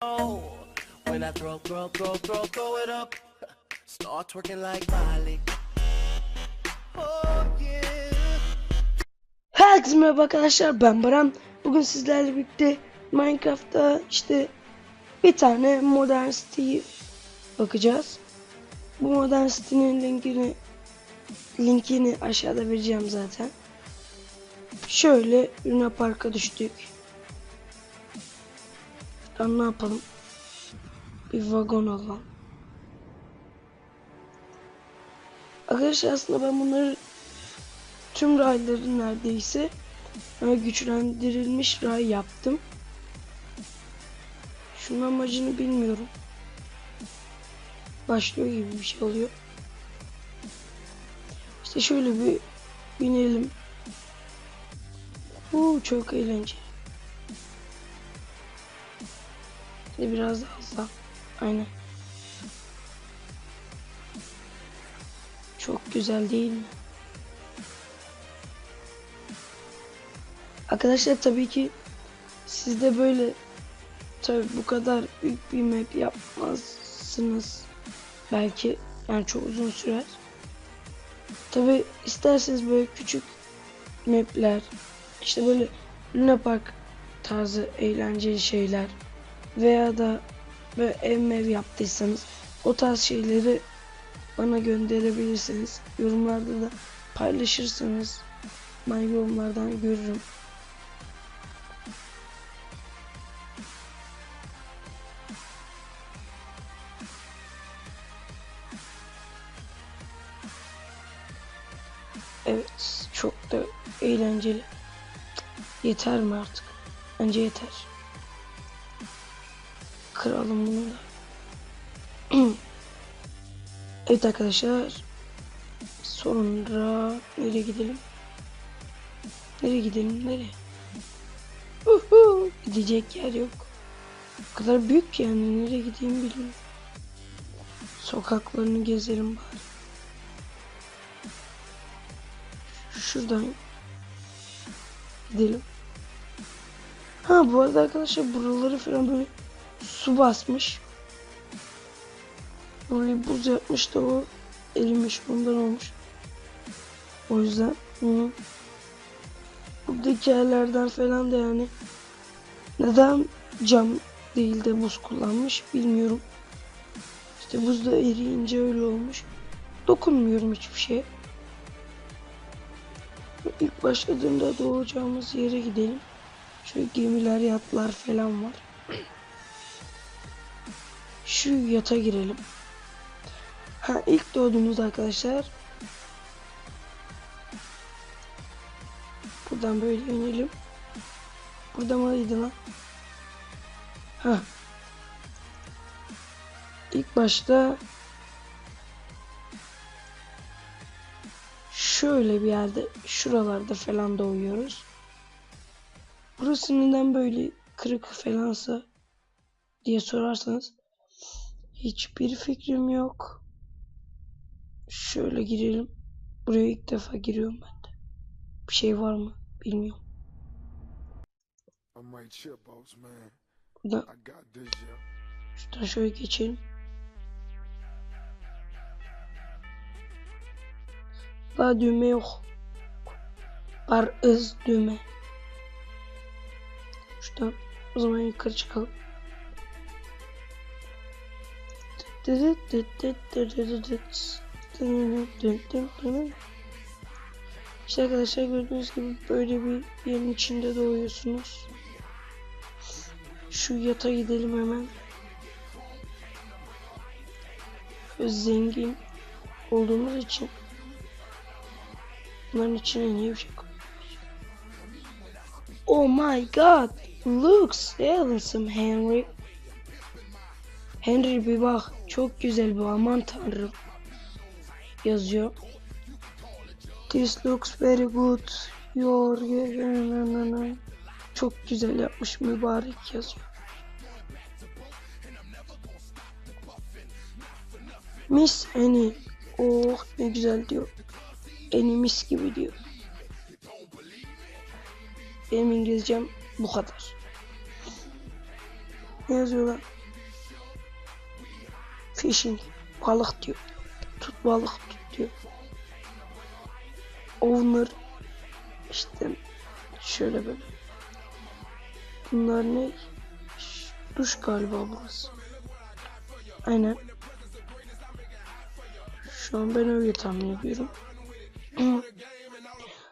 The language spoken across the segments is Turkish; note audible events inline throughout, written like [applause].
When I throw, throw, throw, throw, throw it up, start twerking like Miley. Oh yeah. Herkese merhaba arkadaşlar ben Baran. Bugün sizlerle birlikte Minecraft'ta işte bir tane Modern City'yi bakacağız. Bu Modern City'nin linkini linkini aşağıda vereceğim zaten. Şöyle Luna Park'a düştük. Şuradan ne yapalım? Bir vagon alalım. Arkadaşlar aslında ben bunları tüm rayları neredeyse e, güçlendirilmiş ray yaptım. Şunun amacını bilmiyorum. Başlıyor gibi bir şey oluyor. İşte şöyle bir binelim. Uuu çok eğlenceli. Hadi biraz daha hızlı. Aynen. Çok güzel değil mi? Arkadaşlar tabii ki siz de böyle tabii bu kadar büyük bir map yapmazsınız. Belki yani çok uzun sürer. Tabii isterseniz böyle küçük mapler işte böyle Luna Park tarzı eğlenceli şeyler veya da böyle ev mev yaptıysanız o tarz şeyleri bana gönderebilirsiniz. Yorumlarda da paylaşırsanız ben yorumlardan görürüm. Evet, çok da eğlenceli. Yeter mi artık? Bence yeter. Kıralım bunu da. [clears throat] evet arkadaşlar. Sonra nereye gidelim? Nereye gidelim? Nereye? Uhu, gidecek yer yok. O kadar büyük ki yani nereye gideyim bilmiyorum. Sokaklarını gezelim bari. Şuradan gidelim. Ha bu arada arkadaşlar buraları falan böyle su basmış. Burayı buz yapmış da o erimiş ondan olmuş. O yüzden hı. buradaki yerlerden falan da yani neden cam değil de buz kullanmış bilmiyorum. İşte buz da eriyince öyle olmuş. Dokunmuyorum hiçbir şeye. İlk başladığında doğacağımız yere gidelim. Şöyle gemiler, yatlar falan var. Şu yata girelim. Ha ilk doğduğumuzda arkadaşlar. Buradan böyle inelim. Burada mıydı lan? Ha. İlk başta şöyle bir yerde şuralarda falan doğuyoruz. Burası neden böyle kırık falansa diye sorarsanız hiçbir fikrim yok. Şöyle girelim. Buraya ilk defa giriyorum ben de. Bir şey var mı bilmiyorum. Yeah. şuradan şöyle geçelim. Daha düğme yok. Var ız düğme. Şuradan o zaman yukarı çıkalım. İşte arkadaşlar gördüğünüz gibi böyle bir yerin içinde doğuyorsunuz. Şu yata gidelim hemen. Zengin olduğumuz için bunların içine niye bir şey koyuyoruz? Oh my god! Looks handsome Henry. Henry bir bak. Çok güzel bu. Aman tanrım. Yazıyor. This looks very good. Your çok güzel yapmış mübarek yazıyor. Miss Annie. Oh ne güzel diyor. Annie mis gibi diyor. Benim İngilizcem bu kadar. Ne yazıyorlar? Fishing. Balık diyor. Tut balık tut diyor. Owner işte şöyle böyle. Bunlar ne? Duş galiba burası. Aynen. Şu an ben öyle tahmin ediyorum. [clears throat]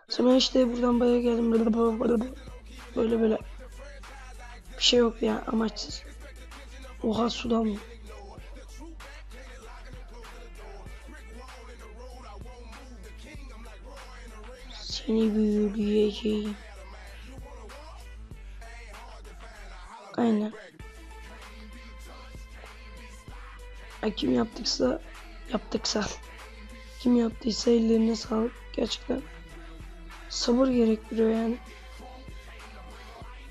Sonra işte buradan bayağı geldim. Böyle böyle. Bir şey yok ya amaçsız. Oha sudan mı? Seni büyüleyeceğim. Aynen. Ay, kim yaptıksa yaptıksa kim yaptıysa ellerine sağlık. Gerçekten sabır gerektiriyor yani.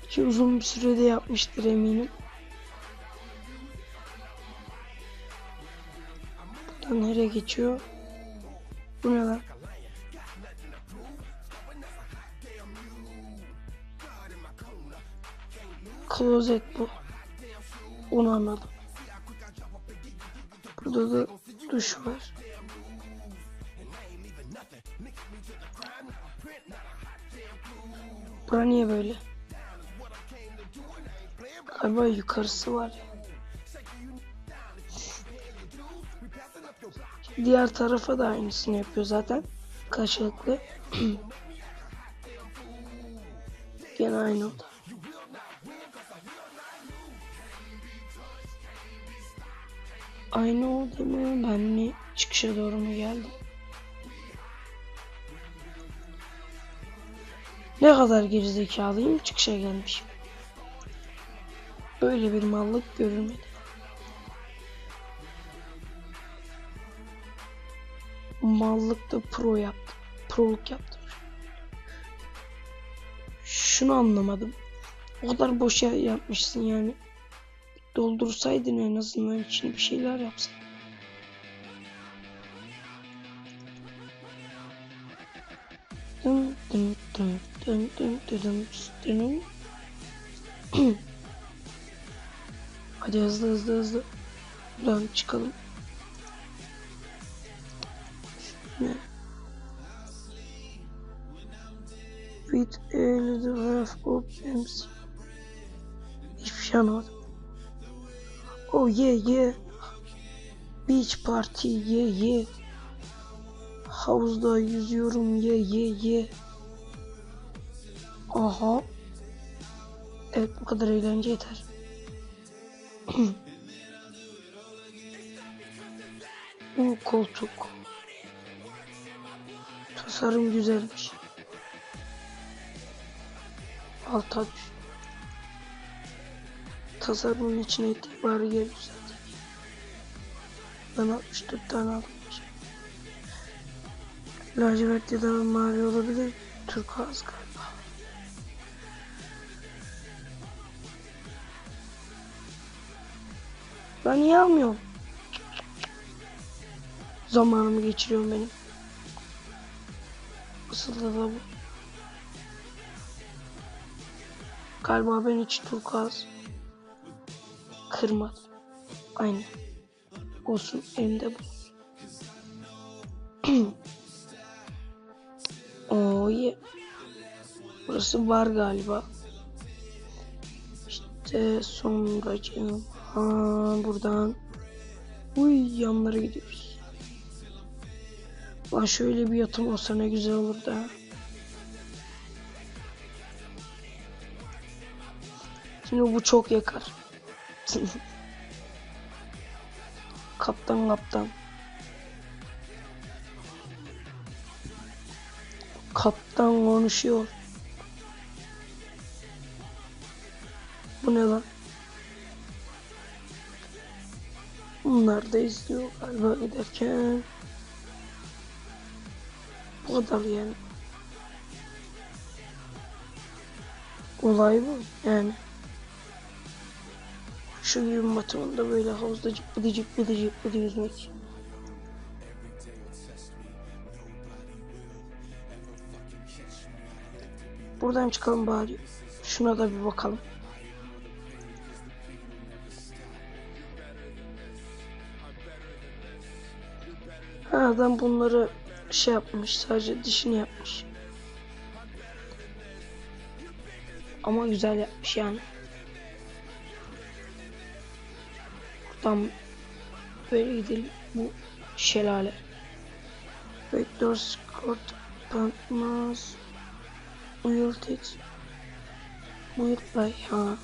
Ki uzun bir sürede yapmıştır eminim. Buradan nereye geçiyor? Bu ne lan klozet bu onu anladım Burada da duş var. Bura niye böyle? Galiba yukarısı var. Diğer tarafa da aynısını yapıyor zaten. Karşılıklı. [clears throat] Gene aynı oda. Aynı oldu mu? Ben mi çıkışa doğru mu geldim? Ne kadar gerizekalıyım çıkışa gelmişim. Böyle bir mallık görülmedi. Mallıkta pro yaptım. Proluk yaptım. Şunu anlamadım. O kadar boş yapmışsın yani doldursaydın en azından için bir şeyler yapsan. Dın dın dın dın dın dın dın dın. [clears throat] Hadi hızlı hızlı hızlı. Buradan çıkalım. Ne? With a little half of MC. Hiçbir şey anlamadım. Oh yeah yeah. Beach party yeah yeah. Havuzda yüzüyorum yeah yeah yeah. Aha. Evet bu kadar eğlence yeter. [clears throat] Bu koltuk. Tasarım güzelmiş. Alta düş. Tasarımın içine itibarı yer düzelttik. Ben 64 tane aldım. Lacivert ya da mavi olabilir. Turkuaz galiba. Ben niye almıyorum? Zamanımı geçiriyorum benim. Isıldı da bu. Galiba ben hiç turkuaz kırmadım. Aynen. Olsun elimde bulunsun. [clears throat] oh yeah. Burası var galiba. İşte sonracığım. Ha buradan. Uy yanlara gidiyoruz. Lan şöyle bir yatım olsa ne güzel olur da. Şimdi bu çok yakar. [laughs] kaptan kaptan. Kaptan konuşuyor. Bu ne lan? Bunlar da izliyor galiba giderken. Bu kadar yani. Olay bu yani. Şu gün batımında böyle havuzda cıplıdı cıplıdı cıplıdı yüzmek. Buradan çıkalım bari. Şuna da bir bakalım. Ha adam bunları şey yapmış sadece dişini yapmış. Ama güzel yapmış yani. Buradan böyle gidelim. Bu şelale. Vector Scott Pantmas Uyultet Uyultay ha.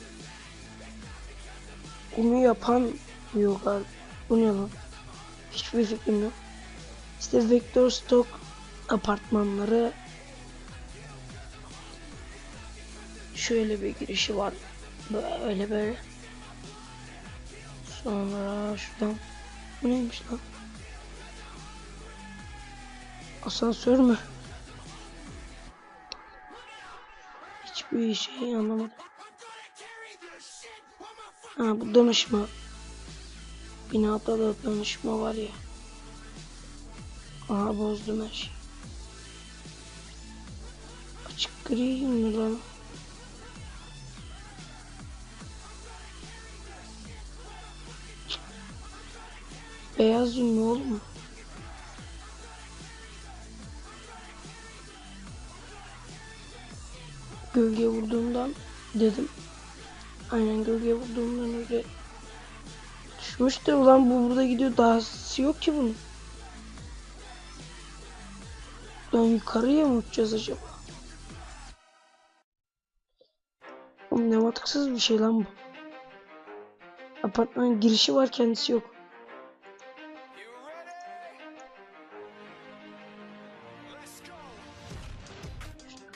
Bunu yapan yok abi. Bu ne lan? Hiçbir fikrim yok. İşte Vector Stock apartmanları şöyle bir girişi var. Böyle böyle. Sonra şuradan bu neymiş lan? Asansör mü? Hiçbir şey anlamadım. Ha bu danışma. Binada da danışma var ya. Aha bozdum her şeyi. Açık gri mi lan? Beyaz mü oğlum? Gölge vurduğumdan dedim. Aynen gölge vurduğumdan öyle düşmüş de ulan bu burada gidiyor dahası yok ki bunun. Lan yukarıya mı uçacağız acaba? Oğlum ne mantıksız bir şey lan bu. Apartmanın girişi var kendisi yok.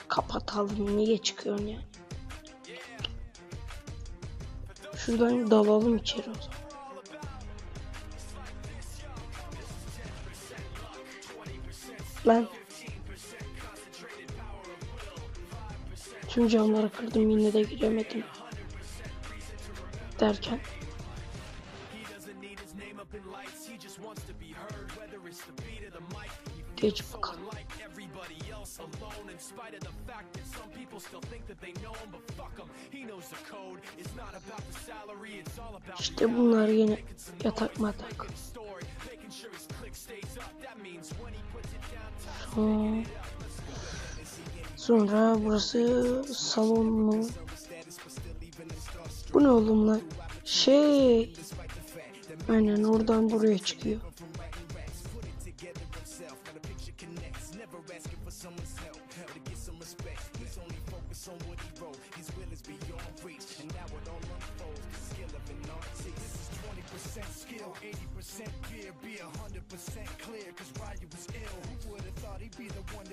Kapatalım niye çıkıyorsun ya? Şuradan dalalım içeri o zaman. Lan. Tüm camları kırdım yine de giremedim. Derken. Geç İşte bunlar yine yatak matak. Sonra, sonra burası salon mu? Bu ne oğlum lan? Şey. Aynen oradan buraya çıkıyor.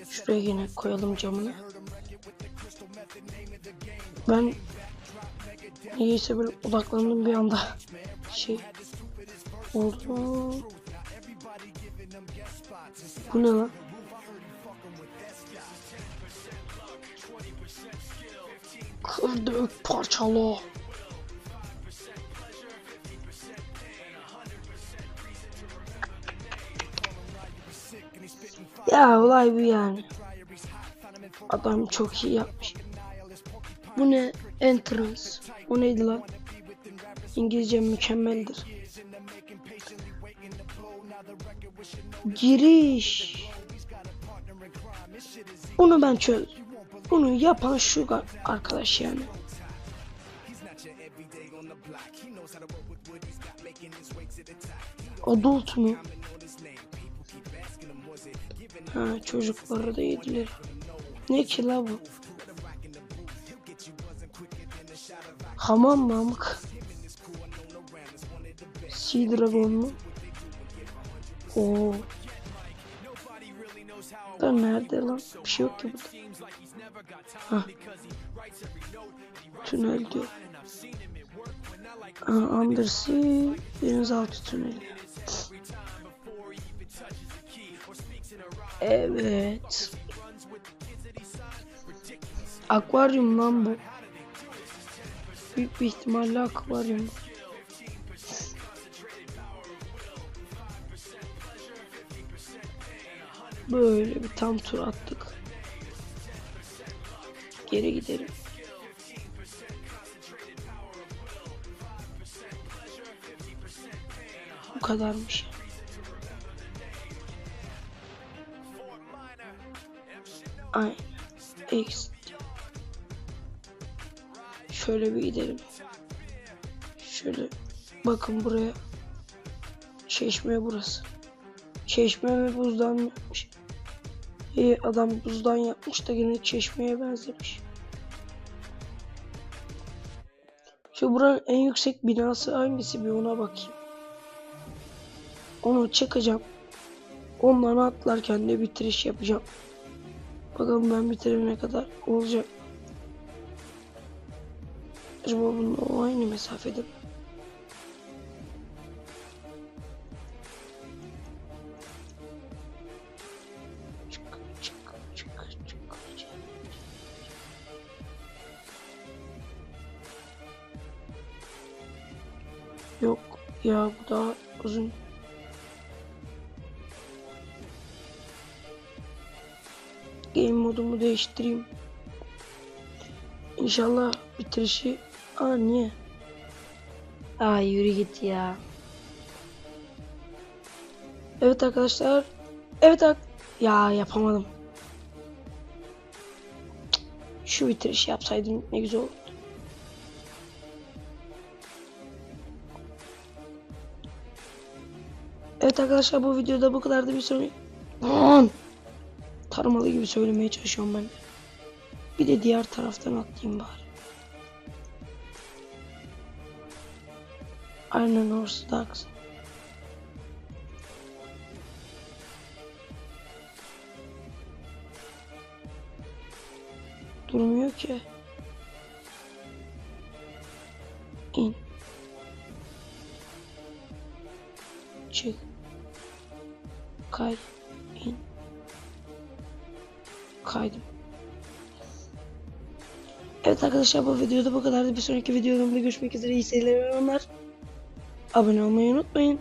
Şuraya yine koyalım camını. Ben niyeyse böyle odaklandım bir anda. Şey oldu. Bu ne lan? Kır dök Ya olay bu yani. Adam çok iyi yapmış. Bu ne? Entrance. O neydi lan? İngilizce mükemmeldir. Giriş. Bunu ben çözdüm. Bunu yapan şu arkadaş yani. Adult mu? Ha çocukları da yediler. Ne ki la bu? Hamam mı amık? Sea Dragon mu? Oo. Da nerede lan? Bir şey yok ki burada. Ha. Tünel diyor. Undersea denizaltı tüneli. Evet. Akvaryum lan bu. Büyük bir ihtimalle akvaryum. Böyle bir tam tur attık. Geri gidelim. Bu kadarmış. Aynen. X. Şöyle bir gidelim. Şöyle bakın buraya. Çeşme burası. Çeşme mi buzdan mı yapmış? İyi adam buzdan yapmış da yine çeşmeye benzemiş. Şu buranın en yüksek binası hangisi bir ona bakayım. Onu çekeceğim. Ondan atlarken de bitiriş yapacağım. Bakalım ben bitirene kadar olacak. Acaba bununla o aynı mesafede mi? Yok ya bu daha uzun. Modumu değiştireyim. İnşallah bitirişi... Aa niye? Aa yürü git ya. Evet arkadaşlar. Evet ak Ya yapamadım. Şu bitirişi yapsaydım ne güzel olurdu. Evet arkadaşlar bu videoda bu kadardı bir sonraki... Aman! Taramalı gibi söylemeye çalışıyorum ben. Bir de diğer taraftan atlayayım bari. Orası daha kısa. Durmuyor ki. İn. Çık. Kay. Kaydım. Evet arkadaşlar bu videoda bu kadardı. Bir sonraki videomda görüşmek üzere. İyi seyirler. Abone olmayı unutmayın.